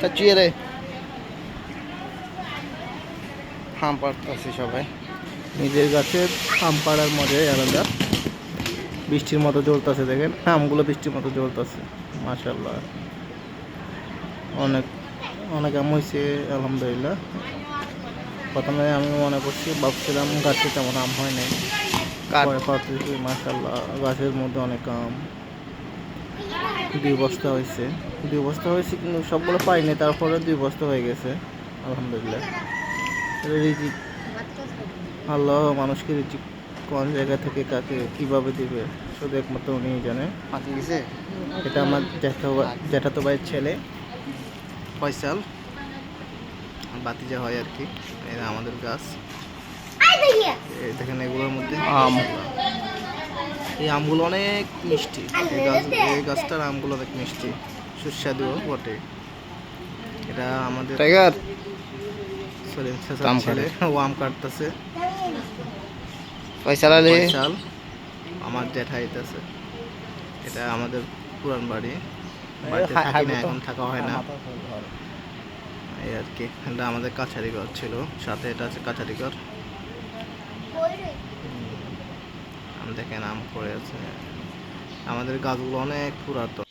কাচিয়ে রে হাম পাড়তেছি সবাই। নিজের গাছের আম পাড়ার মজাই আলাদা। বৃষ্টির মতো জ্বলতেছে দেখেন। আমগুলো বৃষ্টির মতো জ্বলতেছে। মাশাল্লাহ অনেক অনেক আম হয়েছে আলহামদুলিল্লাহ। প্রথমে আমি মনে করছি ভাবছিলাম গাছে তেমন আম হয় নাই। মাশাল্লাহ গাছের মধ্যে অনেক আম। দুই বস্তা হয়েছে। দুই বস্তা হয়েছে কিন্তু সবগুলো পাইনি তারপরে দুই বস্তা হয়ে গেছে আলহামদুলিল্লাহ। এটা রিজিক আল্লাহ মানুষকে রিজিক কোন জায়গা থেকে কাকে কীভাবে দিবে শুধু একমাত্র উনি জানে। এটা আমার জ্যাঠা জ্যাঠাতো ভাইয়ের ছেলে। ফয়সাল? বাতিজা হয় আর কি এটা আমাদের গাছ। এই দেখেন এগুলোর মধ্যে। আম। এই আমগুলো অনেক মিষ্টি। এই গাছ এই গাছটার আমগুলো অনেক মিষ্টি। সুস্বাদু বটে। এটা আমাদের টাইগার! সরি আম ছেলে। ও আম কাটতেছে। পয়সা লালে ফয়সাল আমার জ্যাঠা আইতাছে এটা আমাদের পুরান বাড়ি। বাড়িতে থাকি না এখন থাকা হয় না। এই আর কি এটা আমাদের কাছারি ঘর ছিল। সাথে এটা আছে কাছারি ঘর। দেখেন আম আছে আমাদের গাছগুলো অনেক পুরাতন।